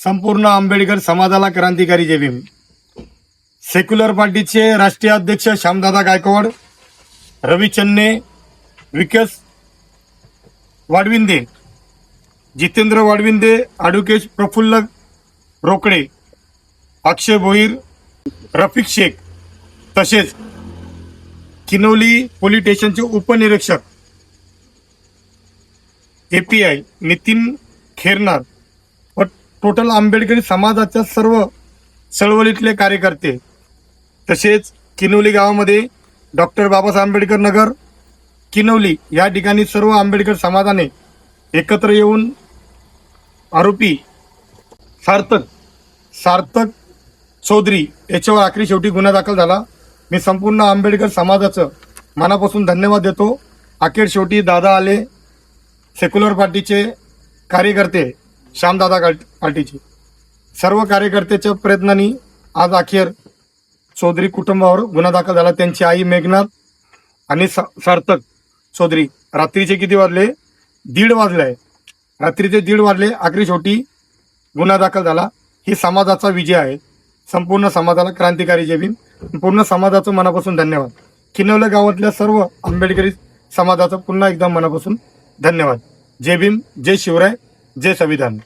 संपूर्ण आंबेडकर समाजाला क्रांतिकारी जे भीम सेक्युलर पार्टीचे राष्ट्रीय अध्यक्ष श्यामदादा गायकवाड रवी चन्ने विकास वाडविंदे जितेंद्र वाडविंदे ॲडव्होकेट प्रफुल्ल रोकडे अक्षय भोईर रफिक शेख तसेच किनोली पोलीस स्टेशनचे उपनिरीक्षक एपीआय नितीन खेरनार टोटल आंबेडकरी समाजाच्या सर्व चळवळीतले कार्यकर्ते तसेच किनवली गावामध्ये डॉक्टर बाबासाहेब आंबेडकर नगर किनवली या ठिकाणी सर्व आंबेडकर समाजाने एकत्र येऊन आरोपी सार्थक सार्थक चौधरी याच्यावर आखरी शेवटी गुन्हा दाखल झाला. मी संपूर्ण आंबेडकर समाजाचं मनापासून धन्यवाद देतो. अखेर शेवटी दादा आले सेक्युलर पार्टीचे कार्यकर्ते श्यामदादा गाट- सर्व कार्यकर्त्याच्या प्रयत्नांनी आज अखेर चौधरी कुटुंबावर गुन्हा दाखल झाला. त्यांची आई मेघनाथ आणि सार्थक चौधरी. रात्रीचे किती वाजले? दीड वाजले आहे. रात्रीचे दीड वाजले आखरी शेवटी गुन्हा दाखल झाला. ही समाजाचा विजय आहे. संपूर्ण समाजाला क्रांतिकारी जय भीम पूर्ण समाजाचं मनापासून धन्यवाद. किनवले गावातल्या सर्व आंबेडकरी समाजाचं पुन्हा एकदा मनापासून धन्यवाद. जय भीम जय शिवराय. जय संविधान